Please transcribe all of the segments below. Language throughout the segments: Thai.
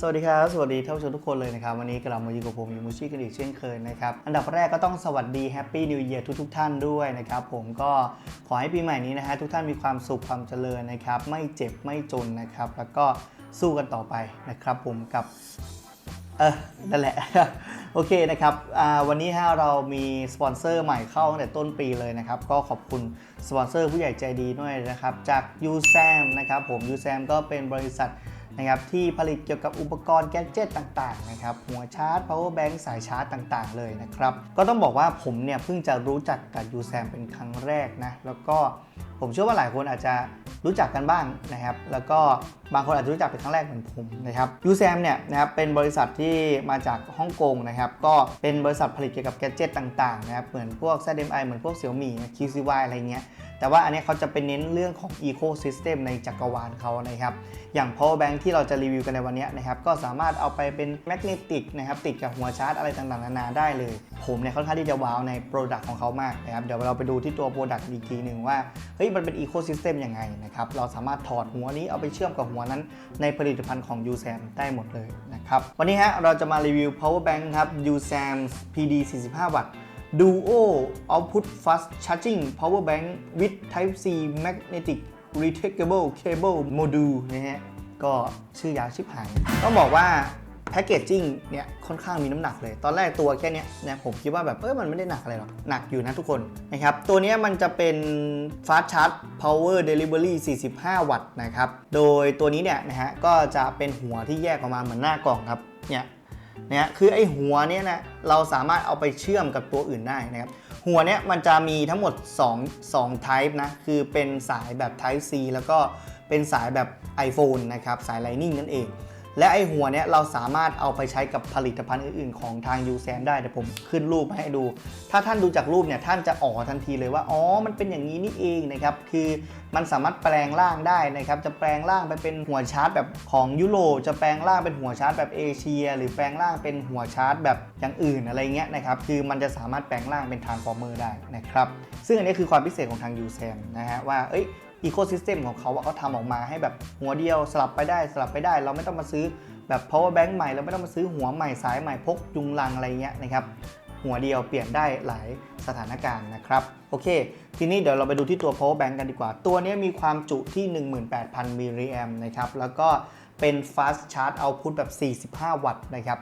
สวัสดีครับ สวัสดีท่านผู้ชมทุกคนเลยนะครับ วันนี้กลับมาอยู่กับผมยูมูชิกันอีกเช่นเคยนะครับ อันดับแรกก็ต้องสวัสดีแฮปปี้นิว e ย r ทุกทุกๆท่านด้วยนะครับ ผมก็ขอให้ปีใหม่นี้นะฮะทุกท่านมีความสุขความเจริญนะครับ ไม่เจ็บไม่จนนะครับ แล้วก็สู้กันต่อไปนะครับผมกับเออนั่นแหละ โอเคนะครับวันนี้ฮะเรามีสปอนเซอร์ใหม่เข้าตั้งแต่ต้นปีเลยนะครับ ก็ขอบคุณสปอนเซอร์ผู้ใหญ่ใจดีด้วยนะครับ จาก u s a m นะครับผม u s a m ก็เป็นบริษัท นะครับที่ผลิตเกี่ยวกับอุปกรณ์แกดเจิตต่างๆนะครับหัวชาร์จ power bank สายชาร์จต่างๆ เลยนะครับ ก็ต้องบอกว่าผมเนี่ยเพิ่งจะรู้จักกับ u s a m เป็นครั้งแรกนะแล้วก็ผมเชื่อว่าหลายคนอาจจะรู้จักกันบ้างนะครับแล้วก็บางคนอาจจะรู้จักเป็นครั้งแรกเหมือนผมนะครับ u s a m เนี่ยนะครับเป็นบริษัทที่มาจากฮ่องกงนะครับก็เป็นบริษัทผลิตเกี่ยวกับแกดเจิตต่างๆนะครับเหมือนพวก ZMI เหมือนพวก Xiaomi QCY อะไรเงี้ย แต่ว่าอันนี้เขาจะเป็นเน้นเรื่องของ Ecosystem ในจักรวาลเขานะครับ อย่าง power bank ที่เราจะรีวิวกันในวันนี้นะครับ ก็สามารถเอาไปเป็นแมกเนติกนะครับ ติดกับหัวชาร์จอะไรต่างๆ นานาได้เลย ผมเนี่ยค่อนข้างที่จะว้าวใน Product ของเขามากนะครับ เดี๋ยวเราไปดูที่ตัว Product อีกทีหนึ่งว่า เฮ้ย มันเป็น Ecosystem ยังไงนะครับ เราสามารถถอดหัวนี้เอาไปเชื่อมกับหัวนั้น ในผลิตภัณฑ์ของ u s a m ได้หมดเลยนะครับ วันนี้ฮะเราจะมารีวิว power bank ครับ u s a m PD 45 วัตต์ Duo Output Fast Charging Power Bank with Type C Magnetic Retractable Cable Module นะฮะ ก็ชื่อยาวชิบหาย ต้องบอกว่าแพ c เกจจิ้งเนี่ยค่อนข้างมีน้ำหนักเลย ตอนแรกตัวแค่นี้นะผมคิดว่าแบบเออมันไม่ได้หนักอะไรหรอก หนักอยู่นะทุกคนนะครับ ตัวนี้มันจะเป็น Fast Charge Power Delivery 45 วัตต์นะครับ โดยตัวนี้เนี่ยนะฮะก็จะเป็นหัวที่แยกออกมาเหมือนหน้ากล่องครับเนี่ย นะคือไอ้หัวเนี่ยนะเราสามารถเอาไปเชื่อมกับตัวอื่นได้นะครับหัวเนี่ยมันจะมีทั้งหมด 2 2 type นะคือเป็นสายแบบ type C แล้วก็เป็นสายแบบ iPhone นะครับสาย Lightning นั่นเอง และไอหัวเนี่ยเราสามารถเอาไปใช้กับผลิตภัณฑ์อื่นๆ ของทาง u s a m ได้เดี๋ยวผมขึ้นรูปมาให้ดู ถ้าท่านดูจากรูปเนี่ยท่านจะอ๋อทันทีเลยว่าอ๋อมันเป็นอย่างนี้นี่เองนะครับคือมันสามารถแปลงร่างได้นะครับจะแปลงร่างไปเป็นหัวชาร์จแบบของยุโรปจะแปลงร่างเป็นหัวชาร์จแบบเอเชีย หรือแปลงร่างเป็นหัวชาร์จแบบอย่างอื่นอะไรเงี้ยนะครับคือมันจะสามารถแปลงร่างเป็นทานฟอร์เมอร์ได้นะครับซึ่งอันนี้คือความพิเศษของทาง u s a m นะฮะว่าเอ้ย อีโค y ิสเต็มของเขาอะเขาทำออกมาให้แบบหัวเดียวสลับไปได้สลับไปได้ เราไม่ต้องมาซื้อแบบ power bank ใหม่เราไม่ต้องมาซื้อหัวใหม่สายใหม่พกจุงลังอะไรเงี้ยนะครับหัวเดียวเปลี่ยนได้หลายสถานการณ์นะครับ โอเค ทีนี้เดี๋ยวเราไปดูที่ตัว power bank กันดีกว่า ตัวนี้มีความจุที่ 18,000 มิลลิแอมนะครับ แล้วก็เป็น fast charge output แบบ 45 วัตต์นะครับ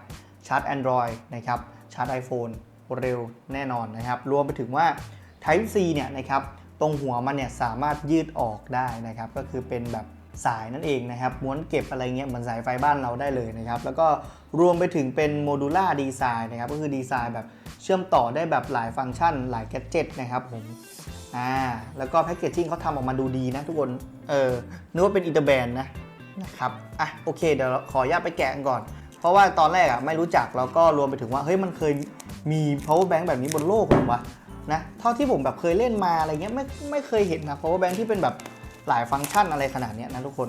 ชาร์จ Android นะครับ ชาร์จ iPhone เร็วแน่นอนนะครับ รวมไปถึงว่า Type C เนี่ยนะครับ ตรงหัวมันเนี่ยสามารถยืดออกได้นะครับ ก็คือเป็นแบบสายนั่นเองนะครับม้วนเก็บอะไรเงี้ยเหมือนสายไฟบ้านเราได้เลยนะครับ แล้วก็รวมไปถึงเป็นโมดูล่าดีไซน์นะครับ ก็คือดีไซน์แบบเชื่อมต่อได้แบบหลายฟังก์ชัน หลายแกดเจิตนะครับผมอ่าแล้วก็แพคเกจจิ้งเขาทำออกมาดูดีนะทุกคน เออนึกว่าเป็นอินเตอร์แบนนะนะครับอะโอเคเดี๋ยวขออนุญาตไปแกะกันก่อน เพราะว่าตอนแรกอะไม่รู้จักแล้วก็รวมไปถึงว่าเฮ้ยมันเคยมี power bank แบบนี้บนโลกหรือวะ นะเท่าที่ผมแบบเคยเล่นมาอะไรเงี้ยไม่ไม่เคยเห็นนะ power bank ที่เป็นแบบหลายฟังก์ชันอะไรขนาดนี้นะทุกคน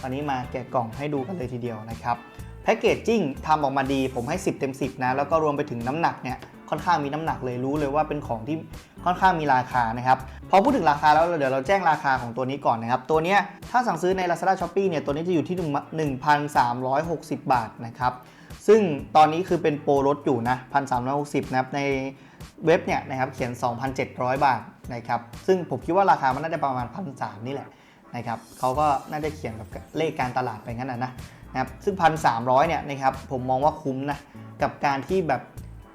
ตอนนี้มาแกะกล่องให้ดูกันเลยทีเดียวนะครับแพคเกจจิ้งทำออกมาดีผมให้ 10 เต็ม 10 นะ แล้วก็รวมไปถึงน้ำหนักเนี่ยค่อนข้างมีน้ำหนักเลยรู้เลยว่าเป็นของที่ค่อนข้างมีราคานะครับพอพูดถึงราคาแล้วเดี๋ยวเราแจ้งราคาของตัวนี้ก่อนนะครับตัวนี้ถ้าสั่งซื้อใน Lazada Shopee เนี่ยตัวนี้จะอยู่ที่ 1,360 บาทนะครับ ซึ่งตอนนี้คือเป็นโปรลดอยู่นะ1,360นะครับในเว็บเนี่ยนะครับเขียน 2,700 บาทนะครับซึ่งผมคิดว่าราคามันน่าจะประมาณ 1,300 นี่แหละนะครับเขาก็น่าจะเขียนแบบเลขการตลาดไปงั้นนะนะนะครับซึ่ง 1,300 เนี่ยนะครับผมมองว่าคุ้มนะกับการที่แบบ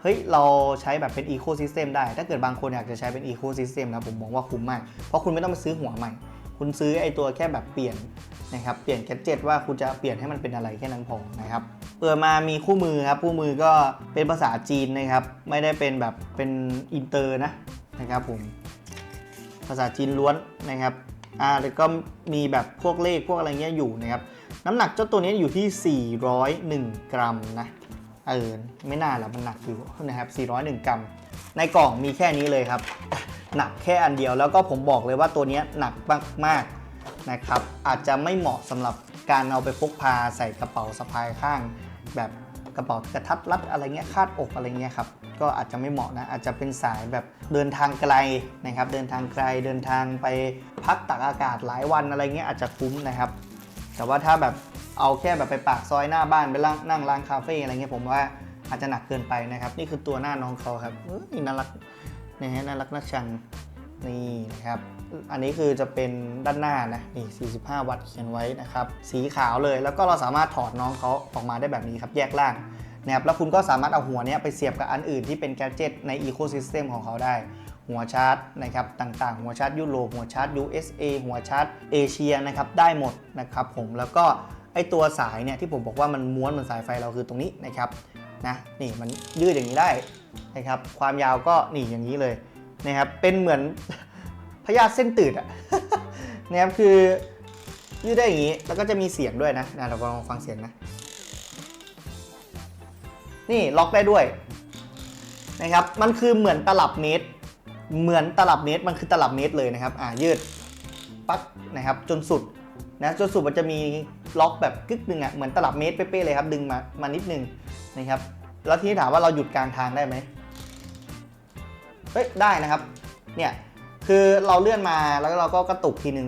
เฮ้ยเราใช้แบบเป็นอีโค y ิสเต็มได้ ถ้าเกิดบางคนอยากจะใช้เป็นอีโค y ิสเต็มนะผมมองว่าคุ้มมาก เพราะคุณไม่ต้องไปซื้อหัวใหม่ คุณซื้อไอตัวแค่แบบเปลี่ยนนะครับเปลี่ยนแกจิตว่าคุณจะเปลี่ยนให้มันเป็นอะไรแค่นั้นพอนะครับเปิดมามีคู่มือครับคู่มือก็เป็นภาษาจีนนะครับ ไม่ได้เป็นแบบเป็นอินเตอร์นะนะครับผมภาษาจีนล้วนนะครับอ่าแล้วก็มีแบบพวกเลขพวกอะไรเงี้ยอยู่นะครับน้ำหนักเจ้าตัวนี้อยู่ที่ 401 กรัมนะเออไม่น่าหรอกมันหนักอยู่นะครับ401 กรัม ในกล่องมีแค่นี้เลยครับ หนักแค่อันเดียว แล้วก็ผมบอกเลยว่าตัวนี้หนักมากๆนะครับ อาจจะไม่เหมาะสำหรับการเอาไปพกพาใส่กระเป๋าสะพายข้าง แบบกระเป๋ากระทัดรัดอะไรเงี้ยคาดอกอะไรเงี้ยครับก็อาจจะไม่เหมาะนะอาจจะเป็นสายแบบเดินทางไกลนะครับเดินทางไกลเดินทางไปพักตักอากาศหลายวันอะไรเงี้ยอาจจะคุ้มนะครับ แต่ว่าถ้าแบบเอาแค่แบบไปปากซอยหน้าบ้านไปนั่งนั่งร้านคาเฟ่อะไรเงี้ยผมว่าอาจจะหนักเกินไปนะครับ นี่คือตัวหน้าน้องเขาครับน่ารัก นะฮะน่ารักน่าชังนี่นะครับ อันนี้คือจะเป็นด้านหน้านะนี่45 วัตต์เขียนไว้นะครับ สีขาวเลย แล้วก็เราสามารถถอดน้องเขาออกมาได้แบบนี้ครับ แยกล่างนะครับ แล้วคุณก็สามารถเอาหัวเนี้ยไปเสียบกับอันอื่นที่เป็นแกดเจิตในอีโคซิสเต็มของเขาได้ หัวชาร์จนะครับต่างๆ หัวชาร์จยุโรป หัวชาร์จ USA หัวชาร์จเอเชียนะครับ ได้หมดนะครับผม แล้วก็ไอตัวสายเนี่ยที่ผมบอกว่ามันม้วนเหมือนสายไฟเราคือตรงนี้นะครับ นะนี่มันยืดอย่างนี้ได้นะครับความยาวก็นี่อย่างนี้เลยนะครับเป็นเหมือนพยาธิเส้นตืดอะนะครับคือยืดได้อย่างนี้แล้วก็จะมีเสียงด้วยนะนะเราลองฟังเสียงนะ นี่ล็อกได้ด้วยนะครับมันคือเหมือนตลับเมตร เหมือนตลับเมตรมันคือตลับเมตรเลยนะครับอ่ายืดปั๊กนะครับจนสุดนะจนสุดมันจะมีล็อกแบบกึกหนึ่งอะเหมือนตลับเมตรเป๊ะๆเลยครับดึงมามานิดนึง นะครับ แล้วทีนี้ถามว่าเราหยุดกลางทางได้ไหมเฮ้ยได้นะครับ เนี่ยคือเราเลื่อนมาแล้วเราก็กระตุกทีนึง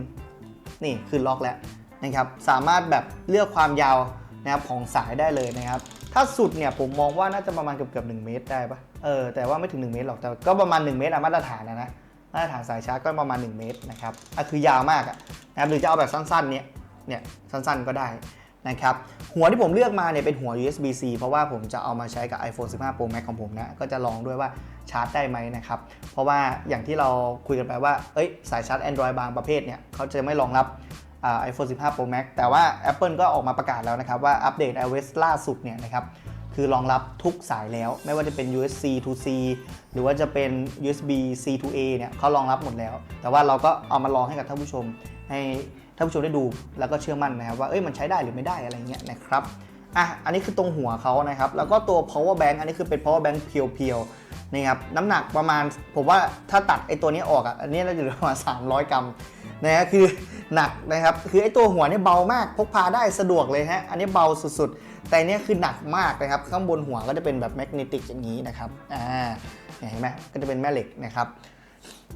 นี่คือล็อกแล้วนะครับ สามารถแบบเลือกความยาวนะครับของสายได้เลยนะครับ ถ้าสุดเนี่ยผมมองว่าน่าจะประมาณเกือบเกือบหเมตรได้ปะเออแต่ว่าไม่ถึง 1 เมตรหรอกแต่ก็ประมาณ 1 เมตรอะมาตรฐานนะนะมาตรฐานสายชาร์จก็ประมาณ 1 เมตรนะครับอะคือยาวมากอะนะครับหรือจะเอาแบบสั้นๆเนี่ยเนี่ยสั้นๆก็ได้ นะครับหัวที่ผมเลือกมาเนี่ยเป็นหัว USB-C เพราะว่าผมจะเอามาใช้กับ iPhone 15 Pro Max ของผมนะก็จะลองด้วยว่าชาร์จได้ไหมนะครับเพราะว่าอย่างที่เราคุยกันไปว่าเอ้ยสายชาร์จ Android บางประเภทเนี่ยเขาจะไม่รองรับไอโฟน15 Pro Max แต่ว่า Apple ก็ออกมาประกาศแล้วนะครับว่าอัปเดต iOS ล่าสุดเนี่ยนะครับคือรองรับทุกสายแล้ว ไม่ว่าจะเป็น USB to C หรือว่าจะเป็น USB C to A เนี่ยเขารองรับหมดแล้ว แต่ว่าเราก็เอามาลองให้กับท่านผู้ชมให้ ท่านผู้ชมได้ดูแล้วก็เชื่อมั่นนะครับว่าเอ้ยมันใช้ได้หรือไม่ได้อะไรเงี้ยนะครับอะอันนี้คือตรงหัวเขานะครับ แล้วก็ตัว power bank อันนี้คือเป็น power bank เพียวๆนี่ครับน้ำหนักประมาณผมว่าถ้าตัดไอ้ตัวนี้ออกอะอันนี้น่าจะประมาณ 300 กรัมนะฮะคือหนักนะครับคือไอ้ตัวหัวเนี่ยเบามากพกพาได้สะดวกเลยฮะอันนี้เบาสุดๆ แต่อันเนี้ยคือหนักมากนะครับข้างบนหัวก็จะเป็นแบบแมกเนติกอย่างนี้นะครับอ่าเห็นไหมก็จะเป็นแม่เหล็กนะครับ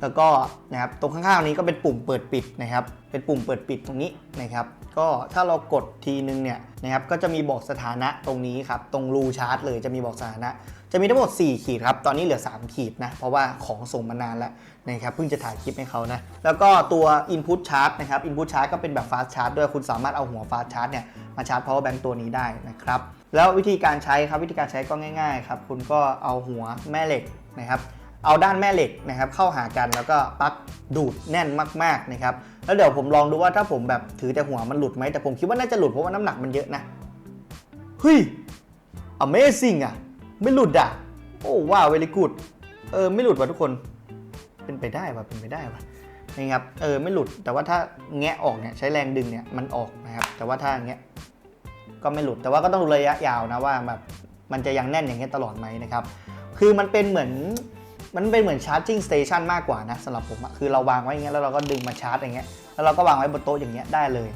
แล้วก็นะครับตรงข้างๆนี้ก็เป็นปุ่มเปิดปิดนะครับ เป็นปุ่มเปิดปิดตรงนี้นะครับ ก็ถ้าเรากดทีนึงเนี่ยนะครับก็จะมีบอกสถานะตรงนี้ครับ ตรงรูชาร์จเลยจะมีบอกสถานะ จะมีทั้งหมด 4 ขีดครับ ตอนนี้เหลือ 3 ขีดนะ เพราะว่าของส่งมานานแล้วนะครับเพิ่งจะถ่ายคลิปให้เขานะ แล้วก็ตัว Input Charge นะครับ Input Charge ก็เป็นแบบ Fast Charge ด้วยคุณสามารถเอาหัว Fast Charge เนี่ยมาชาร์จ Power Bank ตัวนี้ได้นะครับแล้ววิธีการใช้ครับวิธีการใช้ก็ง่ายๆครับคุณก็เอาหัวแม่เหล็กนะครับ เอาด้านแม่เหล็กนะครับเข้าหากันแล้วก็ปลั๊กดูดแน่นมากๆนะครับแล้วเดี๋ยวผมลองดูว่าถ้าผมแบบถือแต่หัวมันหลุดไหมแต่ผมคิดว่าน่าจะหลุดเพราะว่าน้ำหนักมันเยอะนะเฮ้ย Amazing อะ ไม่หลุดอะ โอ้ว้าวเวลิกูดเออไม่หลุดว่ะทุกคน เป็นไปได้ว่ะเป็นไปได้ว่ะนะครับเออไม่หลุดแต่ว่าถ้าแงะออกเนี่ยใช้แรงดึงเนี่ยมันออกนะครับ แต่ว่าถ้าอย่างเงี้ยก็ไม่หลุดแต่ว่าก็ต้องดูระยะยาวนะว่าแบบมันจะยังแน่นอย่างเงี้ยตลอดไหมนะครับ คือมันเป็นเหมือน มันเป็นเหมือนชาร์จิ่งสเตชันมากกว่านะสำหรับผมอะคือเราวางไว้อย่างเงี้ยแล้วเราก็ดึงมาชาร์จอย่างเงี้ยแล้วเราก็วางไว้บนโต๊ะอย่างเงี้ยได้เลย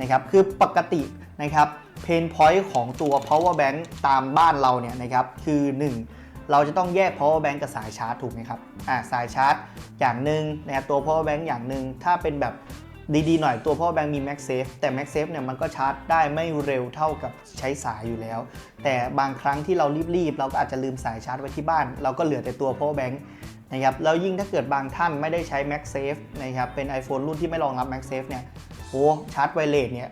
นะครับคือปกตินะครับเพนพอยต์ของตัว power bank ตามบ้านเราเนี่ยนะครับคือ 1 เราจะต้องแยก power bank กับสายชาร์จถูกไหมครับอ่าสายชาร์จอย่างหนึ่งนะครับตัว power bank อย่างหนึ่งถ้าเป็นแบบ ดีๆหน่อยตัว power bank มี MagSafe แต่ MagSafe เนี่ยมันก็ชาร์จได้ไม่เร็วเท่ากับใช้สายอยู่แล้ว แต่บางครั้งที่เรารีบๆ เราก็อาจจะลืมสายชาร์จไว้ที่บ้าน เราก็เหลือแต่ตัว power bank นะครับแล้วยิ่งถ้าเกิดบางท่านไม่ได้ใช้ MagSafe นะครับเป็น iPhone รุ่นที่ไม่รองรับ MagSafe เนี่ยโอ้ชาร์จไวเลสเนี่ย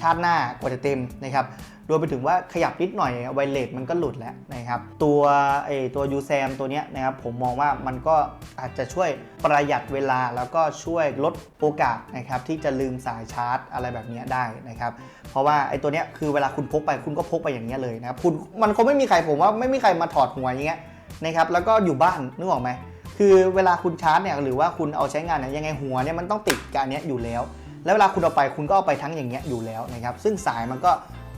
ชาร์จหน้ากว่าจะเต็มนะครับรวมไปถึงว่าขยับนิดหน่อยไวเลสมันก็หลุดแล้วนะครับตัวไอตัว u s a m ตัวเนี้ยนะครับผมมองว่ามันก็อาจจะช่วยประหยัดเวลาแล้วก็ช่วยลดโอกาสนะครับที่จะลืมสายชาร์จอะไรแบบนี้ได้นะครับเพราะว่าไอ้ตัวเนี้ยคือเวลาคุณพกไปคุณก็พกไปอย่างเงี้ยเลยนะครับคุณมันคงไม่มีใครผมว่าไม่มีใครมาถอดหัวอย่างเงี้ยนะครับแล้วก็อยู่บ้านนึกออกไหมคือเวลาคุณชาร์จเนี่ยหรือว่าคุณเอาใช้งานเนี่ยยังไงหัวเนี่ยมันต้องติดกับอันเนี้ยอยู่แล้ว แล้วเวลาคุณเอาไปคุณก็เอาไปทั้งอย่างเงี้ยอยู่แล้วนะครับซึ่งสายมันก็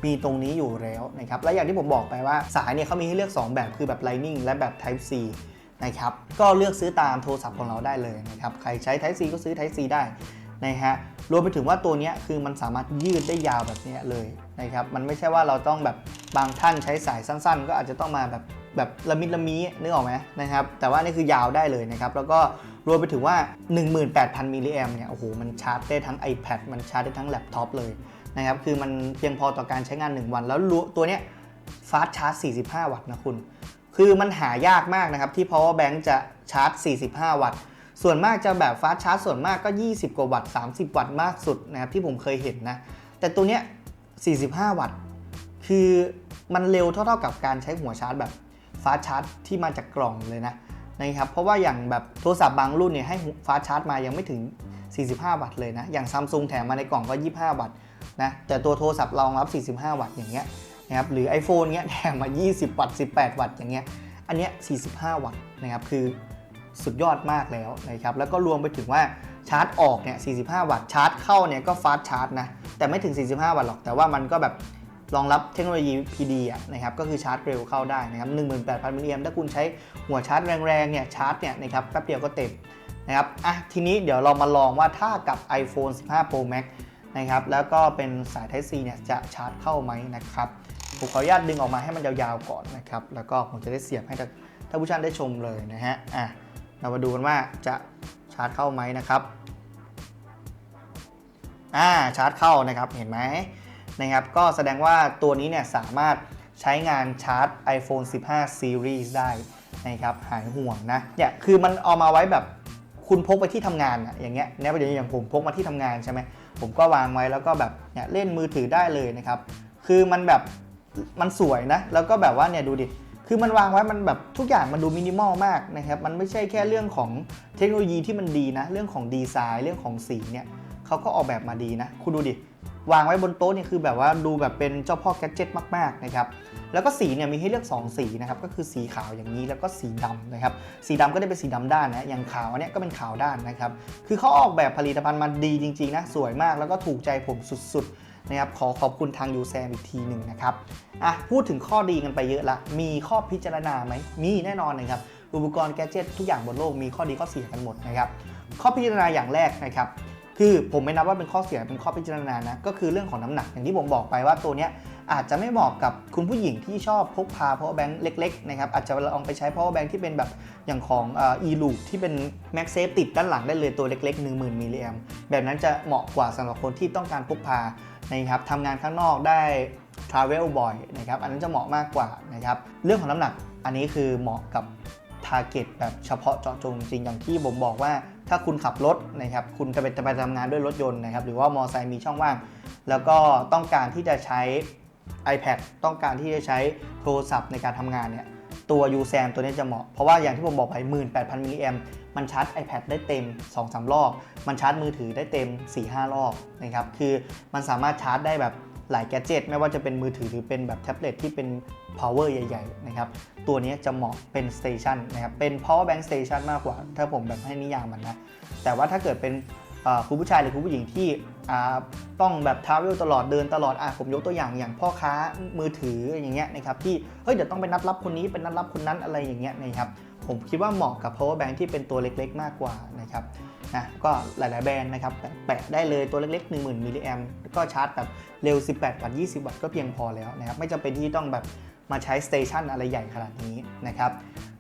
มีตรงนี้อยู่แล้วนะครับและอย่างที่ผมบอกไปว่าสายเนี่ยเขามีให้เลือก 2 แบบคือแบบ Lightning และแบบ Type C นะครับก็เลือกซื้อตามโทรศัพท์ของเราได้เลยนะครับใครใช้ Type C ก็ซื้อ Type C ได้นะฮะรวมไปถึงว่าตัวนี้คือมันสามารถยืดได้ยาวแบบนี้เลยนะครับมันไม่ใช่ว่าเราต้องแบบบางท่านใช้สายสั้น ๆ ก็อาจจะต้องมาแบบ แบบละมิดละมีนึกออกไหมนะครับ แต่ว่านี่คือยาวได้เลยนะครับ แล้วก็รวมไปถึงว่า 18,000มิลลิแอมเนี่ย โอ้โห มันชาร์จได้ทั้ง iPad มันชาร์จได้ทั้งแล็ปท็อปเลยนะครับ คือมันเพียงพอต่อการใช้งาน 1 วัน แล้วตัวเนี้ยฟาสชาร์จ 45 วัตต์นะคุณ คือมันหายากมากนะครับ ที่ power bank จะชาร์จ 45 วัตต์ ส่วนมากจะแบบฟาสชาร์จส่วนมากก็ 20 กว่าวัตต์ 30 วัตต์มากสุดนะครับที่ผมเคยเห็นนะ แต่ตัวเนี้ย45 วัตต์ คือมันเร็วเท่าๆกับการใช้หัวชาร์จแบบ ฟาสชาร์จที่มาจากกล่องเลยนะนะครับเพราะว่าอย่างแบบโทรศัพท์บางรุ่นเนี่ยให้ฟาสชาร์จมายังไม่ถึง 45 วัตต์เลยนะ อย่างซัมซุงแถมมาในกล่องก็ 25 วัตต์นะแต่ตัวโทรศัพท์รองรับ 45 วัตต์อย่างเงี้ยนะครับหรือ iPhone เงี้ยแถมมา 20 วัตต์ 18 วัตต์อย่างเงี้ยอันเนี้ย 45 วัตต์นะครับคือสุดยอดมากแล้วนะครับแล้วก็รวมไปถึงว่าชาร์จออกเนี่ย 45 วัตต์ชาร์จเข้าเนี่ยก็ฟาสชาร์จนะแต่ไม่ถึง 45 วัตต์หรอกแต่ว่ามันก็แบบ รองรับเทคโนโลยี PD นะครับก็คือชาร์จเร็วเข้าได้นะครับ18,000มิลลิแอมถ้าคุณใช้หัวชาร์จแรงๆเนี่ยชาร์จเนี่ยนะครับแป๊บเดียวก็เต็มนะครับอะทีนี้เดี๋ยวเรามาลองว่าถ้ากับ iPhone 15 Pro Max นะครับแล้วก็เป็นสาย Type C เนี่ยจะชาร์จเข้าไหมนะครับผมขออนุญาตดึงออกมาให้มันยาวๆก่อนนะครับแล้วก็ผมจะได้เสียบให้ท่านผู้ชมได้ชมเลยนะฮะอะเรามาดูกันว่าจะชาร์จเข้าไหมนะครับอ่าชาร์จเข้านะครับเห็นไหม นะครับก็แสดงว่าตัวนี้เนี่ยสามารถใช้งานชาร์จ iPhone 15 Series ได้นะครับหายห่วงนะเนี่ยคือมันเอามาไว้แบบคุณพกไปที่ทำงานอะอย่างเงี้ยเนี่ยอย่างอย่างผมพกมาที่ทำงานใช่ไหมผมก็วางไว้แล้วก็แบบเนี่ยเล่นมือถือได้เลยนะครับ คือมันแบบมันสวยนะ แล้วก็แบบว่าเนี่ยดูดิ คือมันวางไว้มันแบบทุกอย่างมันดูมินิมอลมากนะครับ มันไม่ใช่แค่เรื่องของเทคโนโลยีที่มันดีนะ เรื่องของดีไซน์เรื่องของสีเนี่ยเขาก็ออกแบบมาดีนะ คุณดูดิ วางไว้บนโต๊ะเนี่ยคือแบบว่าดูแบบเป็นเจ้าพ่อแกดเจิตมากๆนะครับแล้วก็สีเนี่ยมีให้เลือก 2 สีนะครับก็คือสีขาวอย่างนี้แล้วก็สีดำนะครับสีดำก็ได้เป็นสีดำด้านนะอย่างขาวอันเนี้ยก็เป็นขาวด้านนะครับคือเขาออกแบบผลิตภัณฑ์มาดีจริงๆนะสวยมากแล้วก็ถูกใจผมสุดๆนะครับขอขอบคุณทางยูแซมอีกทีหนึ่งนะครับอะพูดถึงข้อดีกันไปเยอะละมีข้อพิจารณาไหมมีแน่นอนนะครับอุปกรณ์แกดเจิตทุกอย่างบนโลกมีข้อดีข้อเสียกันหมดนะครับข้อพิจารณาอย่างแรกนะครับ คือผมไม่นับว่าเป็นข้อเสียเป็นข้อพิจารณานะก็คือเรื่องของน้ำหนักอย่างที่ผมบอกไปว่าตัวเนี้ยอาจจะไม่เหมาะกับคุณผู้หญิงที่ชอบพกพา power bank เล็กๆนะครับอาจจะลองไปใช้ power bank ที่เป็นแบบอย่างของเอ่อ e-loop ที่เป็น MagSafe ติดด้านหลังได้เลยตัวเล็ก ๆ 10,000มิลลิแอมแบบนั้นจะเหมาะกว่าสำหรับคนที่ต้องการพกพานะครับทำงานข้างนอกได้ travel บ่อยนะครับอันนั้นจะเหมาะมากกว่านะครับเรื่องของน้ำหนักอันนี้คือเหมาะกับทาร์เก็ตแบบเฉพาะเจาะจงจริงอย่างที่ผมบอกว่า ถ้าคุณขับรถนะครับคุณจะไปจะไปทำงานด้วยรถยนต์นะครับหรือว่ามอเตอร์ไซค์มีช่องว่าง แล้วก็ต้องการที่จะใช้ iPad ต้องการที่จะใช้โทรศัพท์ในการทำงานเนี่ยตัว u s a m ตัวนี้จะเหมาะ เพราะว่าอย่างที่ผมบอกไป 18,000มิลลิแอมมันชาร์จ iPad ได้เต็ม 2-3 รอบ มันชาร์จมือถือได้เต็ม 4-5 รอบนะครับคือมันสามารถชาร์จได้แบบ หลายแกจิตไม่ว่าจะเป็นมือถือหรือเป็นแบบแท็บเล็ตที่เป็น power ใหญ่ๆนะครับตัวนี้จะเหมาะเป็น station นะครับเป็น power bank station มากกว่า ถ้าผมแบบให้นิยามมันนะ แต่ว่าถ้าเกิดเป็นคุณผู้ชายหรือคุณผู้หญิงที่ต้องแบบ travel ตลอดเดินตลอดอะผมยกตัวอย่างอย่างพ่อค้ามือถืออย่างเงี้ยนะครับที่เฮ้ยเดี๋ยวต้องไปนัดรับคนนี้เป็นนัดรับคนนั้นอะไรอย่างเงี้ยนะครับ ผมคิดว่าเหมาะกับ power bank ที่เป็นตัวเล็กๆ มากกว่านะครับนะก็หลายๆแบรนด์นะครับแปะได้เลยตัวเล็กๆ 10,000มิลลิแอมก็ชาร์จแบบเร็ว 18วัตต์20 วัตต์ก็เพียงพอแล้วนะครับไม่จำเป็นที่ต้องแบบมาใช้สเตชันอะไรใหญ่ขนาดนี้นะครับ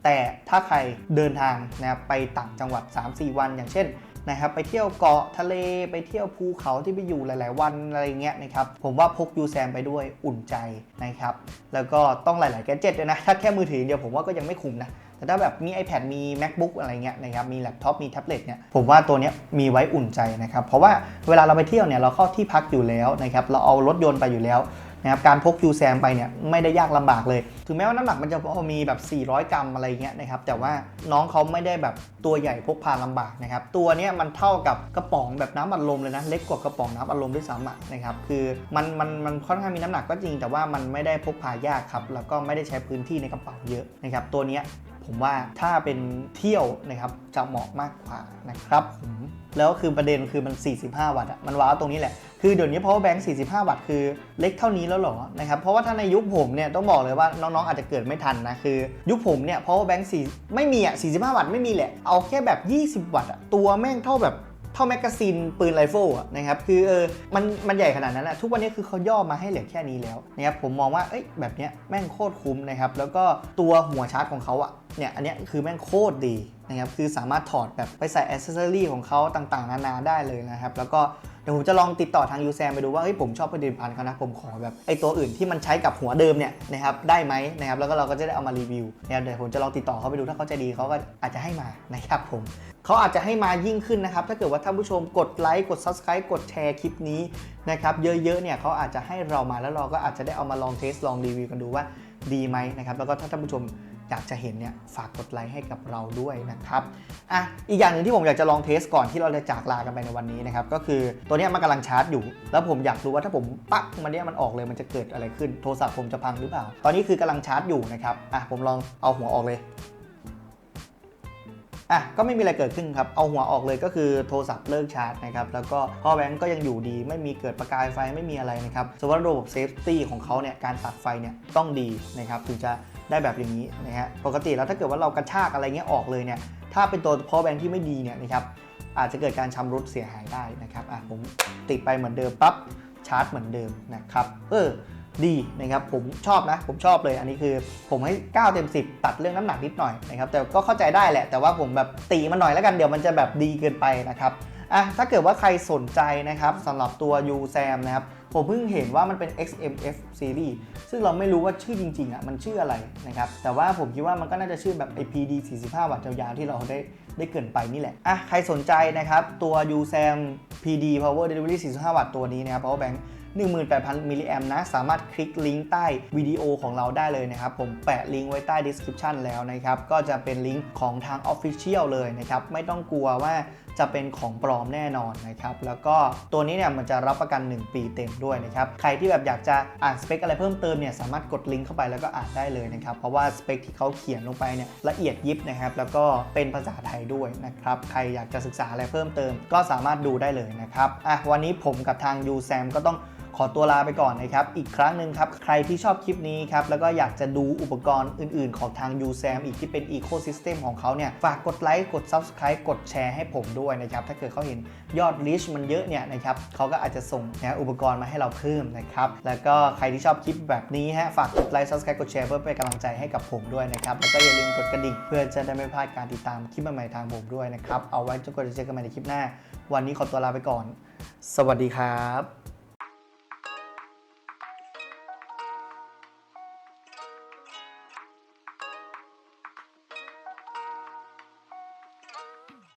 แต่ถ้าใครเดินทางนะครับไปต่างจังหวัด 3-4 วัน อย่างเช่นนะครับไปเที่ยวเกาะทะเลไปเที่ยวภูเขาที่ไปอยู่หลาย ๆ วันอะไรเงี้ยนะครับผมว่าพกยูแซมไปด้วยอุ่นใจนะครับแล้วก็ต้องหลาย ๆ แกดเจิตด้วยนะ ถ้าแค่มือถือเดียวผมว่าก็ยังไม่คุ้มนะ แต่ถ้าแบบมี iPad มี MacBook อะไรเงี้ยนะครับมีแล็ปท็อปมีแท็บเล็ตเนี่ยผมว่าตัวเนี้ยมีไว้อุ่นใจนะครับ เพราะว่าเวลาเราไปเที่ยวเนี่ยเราเข้าที่พักอยู่แล้วนะครับเราเอารถยนต์ไปอยู่แล้วนะครับการพกยูแซมไปเนี่ยไม่ได้ยากลำบากเลย ถึงแม้ว่าน้ำหนักมันจะพอมีแบบ 400 กรัมอะไรเงี้ยนะครับแต่ว่าน้องเขาไม่ได้แบบตัวใหญ่พกพาลำบากนะครับตัวเนี้ยมันเท่ากับกระป๋องแบบน้ำอัดลมเลยนะเล็กกว่ากระป๋องน้ำอัดลมด้วยซ้ำอะนะครับคือมันมันมันค่อนข้างมีน้ำหนักก็จริง แต่ว่ามันไม่ได้พกพายากครับแล้วก็ไม่ได้ใช้พื้นที่ในกระเป๋าเยอะนะครับตัวเนี้ย ผมว่าถ้าเป็นเที่ยวนะครับจะเหมาะมากกว่านะครับผมแล้วคือประเด็นคือมัน 45 วัตต์อะมันว้าวตรงนี้แหละ คือเดี๋ยวนี้ power bank 45 วัตต์คือเล็กเท่านี้แล้วเหรอนะครับเพราะว่าถ้าในยุคผมเนี่ยต้องบอกเลยว่าน้องๆอาจจะเกิดไม่ทันนะคือ ยุคผมเนี่ย power bank 4ไม่มีอะ45 วัตต์ไม่มีแหละเอาแค่แบบ 20 วัตต์อะตัวแม่งเท่าแบบ เท่าแมกกาซีนปืนไรเฟิลอะนะครับคือเออมันมันใหญ่ขนาดนั้นแหละทุกวันนี้คือเขาย่อมาให้เหลือแค่นี้แล้วนะครับผมมองว่าเอ้ยแบบเนี้ยแม่งโคตรคุ้มนะครับแล้วก็ตัวหัวชาร์จของเขาอะเนี่ยอันเนี้ยคือแม่งโคตรดีนะครับคือสามารถถอดแบบไปใส่อ c เซสซอรี่ของเขาต่างๆ นานาได้เลยนะครับแล้วก็ ดดี๋ยวผมจะลองติดต่อทางยูแซมไปดูว่าเฮ้ยผมชอบผลิตภัณฑ์เขานะผมขอแบบไอตัวอื่นที่มันใช้กับหัวเดิมเนี่ยนะครับได้ไหมนะครับแล้วก็เราก็จะได้เอามารีวิวนะครับเดี๋ยวผมจะลองติดต่อเขาไปดูถ้าเขาใจดีเขาก็อาจจะให้มานะครับผมเขาอาจจะให้มายิ่งขึ้นนะครับถ้าเกิดว่าท่านผู้ชมกดไลค์กด Subscribe กดแชร์คลิปนี้นะครับเยอะๆเนี่ยเขาอาจจะให้เรามาแล้วเราก็อาจจะได้เอามาลองเทสลองรีวิวกันดูว่าดีไหมนะครับแล้วก็ถ้าท่านผู้ชม อยากจะเห็นเนี่ยฝากกดไลค์ให้กับเราด้วยนะครับอะอีกอย่างหนึ่งที่ผมอยากจะลองเทสก่อนที่เราจะจากลากันไปในวันนี้นะครับก็คือตัวนี้มันกำลังชาร์จอยู่ แล้วผมอยากรู้ว่าถ้าผมปั๊กมันเนี้ยมันออกเลยมันจะเกิดอะไรขึ้นโทรศัพท์ผมจะพังหรือเปล่า ตอนนี้คือกำลังชาร์จอยู่นะครับอะผมลองเอาหัวออกเลยอะก็ไม่มีอะไรเกิดขึ้นครับ เอาหัวออกเลยก็คือโทรศัพท์เลิกชาร์จนะครับ แล้วก็พอแบงก์ก็ยังอยู่ดี ไม่มีเกิดประกายไฟไม่มีอะไรนะครับสมมติว่าระบบเซฟตี้ของเขาเนี่ย การตัดไฟเนี่ยต้องดีนะครับ ถึงจะ ได้แบบอย่างนี้นะฮะปกติแล้วถ้าเกิดว่าเรากระชากอะไรเงี้ยออกเลยเนี่ยถ้าเป็นตัวพอแบงก์ที่ไม่ดีเนี่ยนะครับอาจจะเกิดการชำรุดเสียหายได้นะครับอะผมติดไปเหมือนเดิมปั๊บชาร์จเหมือนเดิมนะครับเออดีนะครับผมชอบนะผมชอบเลยอันนี้คือผมให้ 9 เต็ม 10 ตัดเรื่องน้ำหนักนิดหน่อยนะครับแต่ก็เข้าใจได้แหละแต่ว่าผมแบบตีมันหน่อยแล้วกันเดี๋ยวมันจะแบบดีเกินไปนะครับ อะถ้าเกิดว่าใครสนใจนะครับสำหรับตัว u s a m นะครับผมเพิ่งเห็นว่ามันเป็น XMF Series ซึ่งเราไม่รู้ว่าชื่อจริงๆอะมันชื่ออะไรนะครับ แต่ว่าผมคิดว่ามันก็น่าจะชื่อแบบ IPD 45 วัตต์ยาวๆที่เราได้ได้เกินไปนี่แหละ อะ ใครสนใจนะครับ ตัว u s a m PD Power Delivery 45 วัตต์ตัวนี้นะครับ Power Bank 18,000 มิลลิแอมนะ สามารถคลิกลิงก์ใต้วิดีโอของเราได้เลยนะครับ ผมแปะลิงก์ไว้ใต้ description แล้วนะครับ ก็จะเป็นลิงก์ของทาง Official เลยนะครับ ไม่ต้องกลัวว่าจะเป็นของปลอมแน่นอนนะครับ แล้วก็ตัวนี้เนี่ยมันจะรับประกัน 1 ปีเต็มด้วยนะครับ ใครที่แบบอยากจะอ่านสเปคอะไรเพิ่มเติมเนี่ยสามารถกดลิงก์เข้าไปแล้วก็อ่านได้เลยนะครับ เพราะว่าสเปคที่เขาเขียนลงไปเนี่ยละเอียดยิบนะครับ แล้วก็เป็นภาษาไทยด้วยนะครับ ใครอยากจะศึกษาอะไรเพิ่มเติม ก็สามารถดูได้เลยนะครับ อะวันนี้ผมกับทาง u s a m ก็ต้อง ขอตัวลาไปก่อนนะครับ อีกครั้งหนึ่งครับ ใครที่ชอบคลิปนี้ครับ แล้วก็อยากจะดูอุปกรณ์อื่น ๆ ของทาง u s a m อีกที่เป็น Ecosystem ของเขาเนี่ย ฝากกดไลค์ กด Subscribe กดแชร์ให้ผมด้วยนะครับ ถ้าเกิดเขาเห็นยอด reach มันเยอะเนี่ยนะครับเขาก็อาจจะส่งนะอุปกรณ์มาให้เราเพิ่มนะครับ แล้วก็ใครที่ชอบคลิปแบบนี้ฮะ ฝากกดไลค์ Subscribe กดแชร์เพื่อเป็นกำลังใจให้กับผมด้วยนะครับ แล้วก็อย่าลืมกดกระดิ่งเพื่อจะได้ไม่พลาดการติดตามคลิปใหม่ๆทางผมด้วยนะครับ เอาไว้จนกว่าจะเจอกันใหม่ในคลิปหน้า วันนี้ขอตัวลาไปก่อน สวัสดีครับ